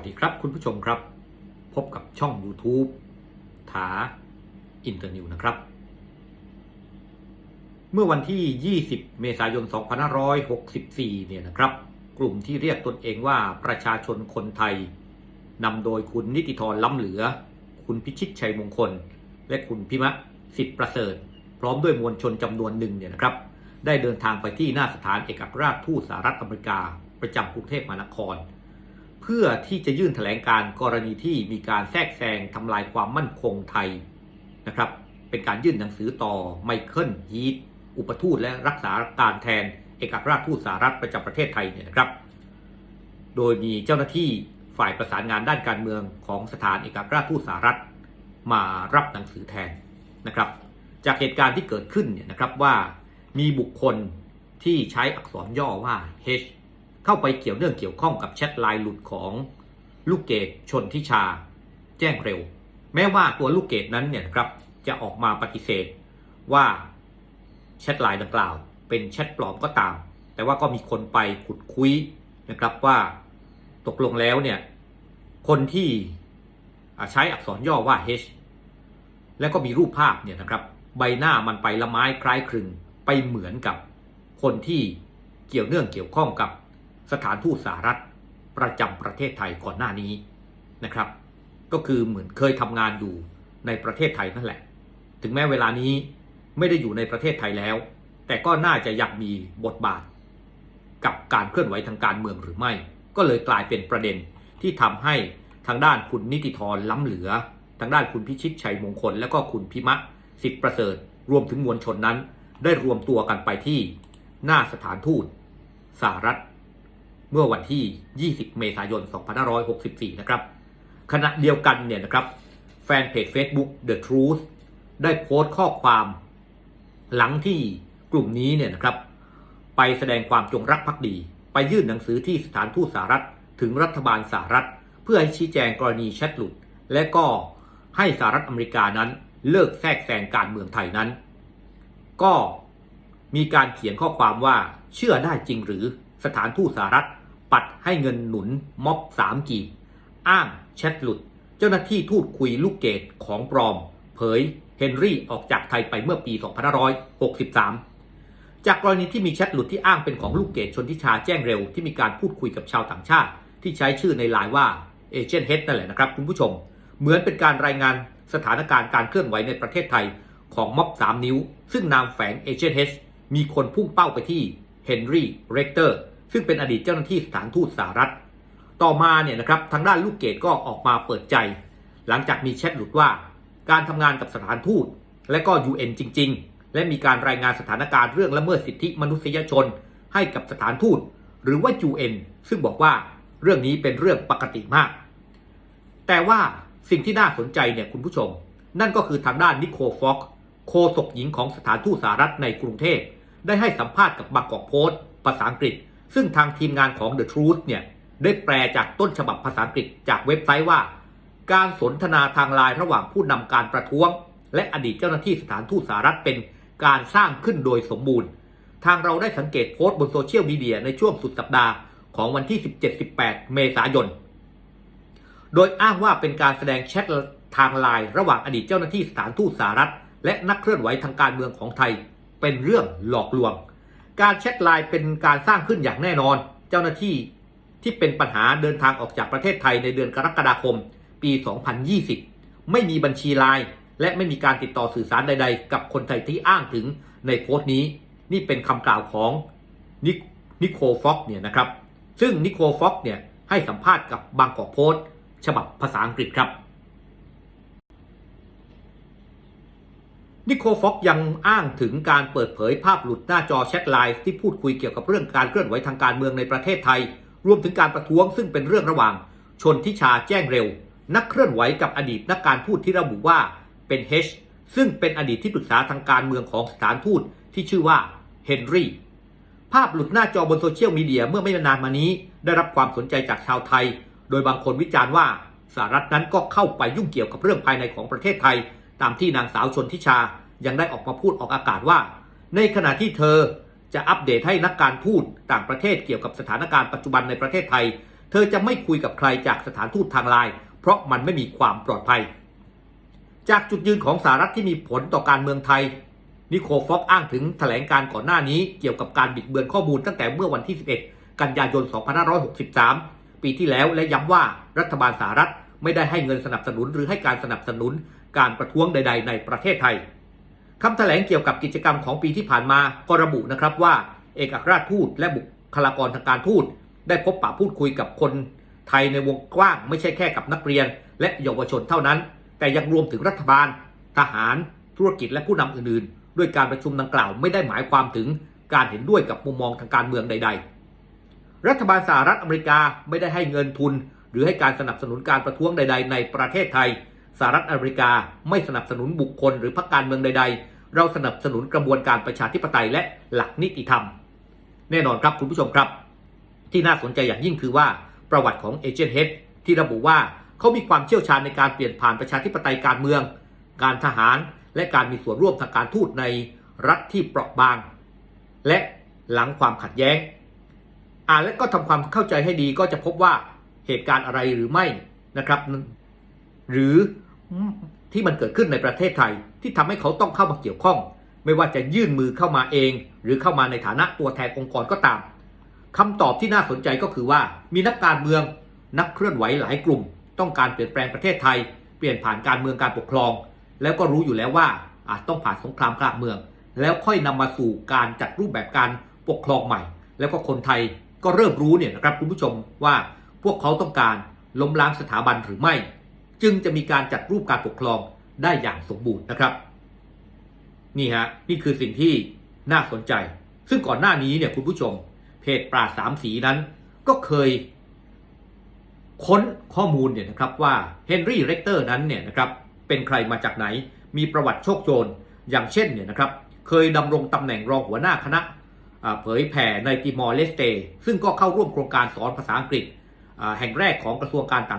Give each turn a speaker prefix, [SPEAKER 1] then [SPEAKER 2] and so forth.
[SPEAKER 1] วัสดีครับคุณผู้ชมครับ พบกับช่อง YouTube ถาอินเตอร์นิวนะครับ เมื่อวันที่ 20 เมษายน 2564 เนี่ยนะครับ กลุ่มที่เรียกตนเองว่าประชาชนคนไทยนำโดยคุณนิติธรล้ำเหลือ คุณพิชิตชัยมงคล และคุณพิมะสิทธิประเสริฐ พร้อมด้วยมวลชนจำนวนหนึ่งเนี่ยนะครับ ได้เดินทางไปที่หน้าสถานเอกอัครราชทูตสหรัฐอเมริกา ประจำกรุงเทพมหานคร พื่อที่จะยื่นแถลงการกรณีที่มีการแทรกแซงทำลายความมั่นคงไทยนะครับ เป็นการยื่นหนังสือต่อไมเคิลฮีทอุปทูตและรักษาการแทนเอกอัครราชทูตสหรัฐประจำประเทศไทยเนี่ยนะครับ โดยมีเจ้าหน้าที่ฝ่ายประสานงานด้านการเมืองของสถานเอกอัครราชทูตสหรัฐมารับหนังสือแทนนะครับ จากเหตุการณ์ที่เกิดขึ้นเนี่ยนะครับว่ามีบุคคลที่ใช้อักษรย่อว่า H เข้าไปเกี่ยวเนื่องเกี่ยวข้องกับแชทไลน์หลุดของลูกเกดชนทิชา แจ้งเร็ว แม้ว่าตัวลูกเกดนั้นเนี่ยนะครับจะออกมาปฏิเสธว่าแชทไลน์ดังกล่าว เป็นแชทปลอมก็ตาม แต่ว่าก็มีคนไปขุดคุยนะครับว่าตกลงแล้วเนี่ยคนที่ใช้อักษรย่อว่า H แล้วก็มีรูปภาพเนี่ยนะครับ ใบหน้ามันไปละไม้คล้ายคลึงไปเหมือนกับคนที่เกี่ยวเนื่องเกี่ยวข้องกับ สถานทูตสหรัฐประจำประเทศไทยก่อนหน้านี้นะครับ ก็คือเหมือนเคยทำงานอยู่ในประเทศไทยนั่นแหละ ถึงแม้เวลานี้ไม่ได้อยู่ในประเทศไทยแล้ว แต่ก็น่าจะอยากมีบทบาท กับการเคลื่อนไหวทางการเมืองหรือไม่ ก็เลยกลายเป็นประเด็นที่ทำให้ทางด้านคุณนิติธรล้ำเหลือ ทางด้านคุณพิชิตชัยมงคล และก็คุณพิมะสิทธิประเสริฐ รวมถึงมวลชนนั้น ได้รวมตัวกันไปที่หน้าสถานทูตสหรัฐ เมื่อวันที่ 20 เมษายน 2564 นะครับ ขณะเดียวกันเนี่ยนะครับ แฟนเพจ Facebook The Truth ได้โพสต์ข้อความหลังที่กลุ่มนี้เนี่ยนะครับ ไปแสดงความจงรักภักดี ไปยื่นหนังสือที่สถานทูตสหรัฐ ถึงรัฐบาลสหรัฐ เพื่อให้ชี้แจงกรณีแชทหลุด และก็ให้สหรัฐอเมริกานั้นเลิกแทรกแซงการเมืองไทยนั้น ก็มีการเขียนข้อความว่าเชื่อได้จริงหรือสถานทูตสหรัฐ ปัดให้เงินหนุนม็อบสามกีบอ้างแชทหลุด เจ้าหน้าที่ทูตคุยลูกเกดของปลอม เผยเฮนรี่ออกจากไทยไปเมื่อปี 2563 จากกรณีที่มีแชทหลุดที่อ้างเป็นของลูกเกดชนทิชาแจ้งเร็วที่มีการพูดคุยกับชาวต่างชาติ ที่ใช้ชื่อในไลน์ว่าเอเจนต์เฮดนั่นแหละนะครับคุณผู้ชม เหมือนเป็นการรายงานสถานการณ์การเคลื่อนไหวในประเทศไทยของม็อบ3นิ้ว ซึ่งนามแฝงเอเจนต์เฮดมีคนพุ่งเป้าไปที่เฮนรี่เรกเตอร์ ซึ่งเป็นอดีตเจ้าหน้าที่สถานทูตสหรัฐ ต่อมาเนี่ยนะครับทางด้านลูกเกดก็ออกมาเปิดใจ หลังจากมีแชทหลุดว่า การทำงานกับสถานทูต และก็ UN จริง ๆ และมีการรายงานสถานการณ์เรื่องละเมิดสิทธิมนุษยชน ให้กับสถานทูต หรือว่า UN ซึ่งบอกว่าเรื่องนี้เป็นเรื่องปกติมาก แต่ว่าสิ่งที่น่าสนใจเนี่ยคุณผู้ชม นั่นก็คือทางด้านนิโคลฟ็อกโฆษกหญิงของสถานทูตสหรัฐในกรุงเทพได้ให้สัมภาษณ์กับบางกอกโพสต์ภาษาอังกฤษ ซึ่งทางทีมงานของ The Truth เนี่ยได้แปลจากต้นฉบับภาษาอังกฤษจากเว็บไซต์ว่า การสนทนาทางไลน์ระหว่างผู้นำการประท้วง และอดีตเจ้าหน้าที่สถานทูตสหรัฐเป็นการสร้างขึ้นโดยสมบูรณ์ ทางเราได้สังเกตโพสต์บนโซเชียลมีเดียในช่วงสุดสัปดาห์ของวันที่ 17-18 เมษายน โดยอ้างว่าเป็นการแสดงแชททางไลน์ระหว่างอดีตเจ้าหน้าที่สถานทูตสหรัฐ และนักเคลื่อนไหวทางการเมืองของไทย เป็นเรื่องหลอกลวง การแชทไลน์เป็นการสร้างขึ้นอย่างแน่นอน เจ้าหน้าที่ที่เป็นปัญหาเดินทางออกจากประเทศไทยในเดือนกรกฎาคม ปี 2020 ไม่มีบัญชีไลน์และไม่มีการติดต่อสื่อสารใด ๆ กับคนไทยที่อ้างถึงในโพสต์นี้ นี่เป็นคำกล่าวของนินิโคลฟ็อกเนี่ยนะครับ ซึ่งนิโคลฟ็อกเนี่ยให้สัมภาษณ์กับบางกอกโพสต์ ฉบับภาษาอังกฤษครับ นิโคลฟ็อกยังอ้างถึงการเปิดเผยภาพหลุดหน้าจอแชทไลน์ที่พูดคุยเกี่ยวกับเรื่องการเคลื่อนไหวทางการเมืองในประเทศไทย รวมถึงการประท้วงซึ่งเป็นเรื่องระหว่าง ชนทิชาแจ้งเร็ว นักเคลื่อนไหวกับอดีตนักการทูตที่ระบุว่าเป็นเฮชซึ่งเป็นอดีตที่ปรึกษาทางการเมืองของสถานทูตที่ชื่อว่าเฮนรี่ภาพหลุดหน้าจอบนโซเชียลมีเดียเมื่อไม่นานมานี้ ได้รับความสนใจจากชาวไทย โดยบางคนวิจารณ์ว่าสหรัฐนั้นก็เข้าไปยุ่งเกี่ยวกับเรื่องภายในของประเทศไทย ตามที่นางสาวชนทิชา ยังได้ออกมาพูดออกอากาศว่า ในขณะที่เธอจะอัปเดตให้นักการทูตต่างประเทศเกี่ยวกับสถานการณ์ปัจจุบันในประเทศไทย เธอจะไม่คุยกับใครจากสถานทูตทางไลน์เพราะมันไม่มีความปลอดภัย จากจุดยืนของสหรัฐที่มีผลต่อการเมืองไทย นิโคลฟอกอ้างถึงแถลงการก่อนหน้านี้เกี่ยวกับการบิดเบือนข้อมูลตั้งแต่เมื่อวันที่ 11 กันยายน 2563 ปีที่แล้วและย้ำว่ารัฐบาลสหรัฐไม่ได้ให้เงินสนับสนุนหรือให้การสนับสนุนการประท้วงใด ๆ ในประเทศไทย คำแถลงเกี่ยวกับกิจกรรมของปีที่ผ่านมาก็ระบุนะครับว่า เอกอัครราชทูตและบุคลากรทางการทูตได้พบปะพูดคุยกับคนไทยในวงกว้างไม่ใช่แค่กับนักเรียน และเยาวชนเท่านั้น แต่ยังรวมถึงรัฐบาล ทหาร ธุรกิจและผู้นำอื่นๆ ด้วยการประชุมดังกล่าวไม่ได้หมายความถึงการเห็นด้วยกับมุมมองทางการเมืองใด ๆ รัฐบาลสหรัฐอเมริกาไม่ได้ให้เงินทุน หรือให้การสนับสนุนการประท้วงใด ๆ ในประเทศไทย สหรัฐอเมริกาไม่สนับสนุนบุคคลหรือพรรคการเมืองใด ๆ เราสนับสนุนกระบวนการประชาธิปไตยและหลักนิติธรรม แน่นอนครับคุณผู้ชมครับ ที่น่าสนใจอย่างยิ่งคือว่าประวัติของเอเจนต์เฮดที่ระบุว่าเขามีความเชี่ยวชาญในการเปลี่ยนผ่านประชาธิปไตยการเมือง การทหาร และการมีส่วนร่วมทางการทูตในรัฐที่เปราะบาง และหลังความขัดแย้ง อ่านและก็ทำความเข้าใจให้ดีก็จะพบว่าเหตุการณ์อะไรหรือไม่นะครับ หรือที่มันเกิดขึ้นในประเทศไทยที่ทำให้เขาต้องเข้ามาเกี่ยวข้อง ไม่ว่าจะยื่นมือเข้ามาเอง หรือเข้ามาในฐานะตัวแทนองค์กรก็ตามคำตอบที่น่าสนใจก็คือว่ามีนักการเมืองนักเคลื่อนไหวหลายกลุ่ม ต้องการเปลี่ยนแปลงประเทศไทย เปลี่ยนผ่านการเมืองการปกครอง แล้วก็รู้อยู่แล้วว่าอาจต้องผ่านสงครามกลางเมือง แล้วค่อยนำมาสู่การจัดรูปแบบการปกครองใหม่ แล้วก็คนไทยก็เริ่มรู้เนี่ยนะครับคุณผู้ชมว่าพวกเขาต้องการล้มล้างสถาบันหรือไม่ จึงจะมีการจัดรูปการปกครองได้อย่างสมบูรณ์นะครับ นี่ฮะนี่คือสิ่งที่น่าสนใจ ซึ่งก่อนหน้านี้เนี่ยคุณผู้ชม เพจปราสามสีนั้น ก็เคย ค้นข้อมูลเนี่ยนะครับว่าเฮนรี่เรกเตอร์นั้นเนี่ยนะครับเป็นใครมาจากไหน มีประวัติโชคโชนอย่างเช่นเนี่ยนะครับเคยดำรงตำแหน่งรองหัวหน้าคณะเผยแผ่ในติมอร์เลสเตซึ่งก็เข้าร่วมโครงการสอนภาษาอังกฤษแห่งแรกของกระทรวงการต่างประเทศ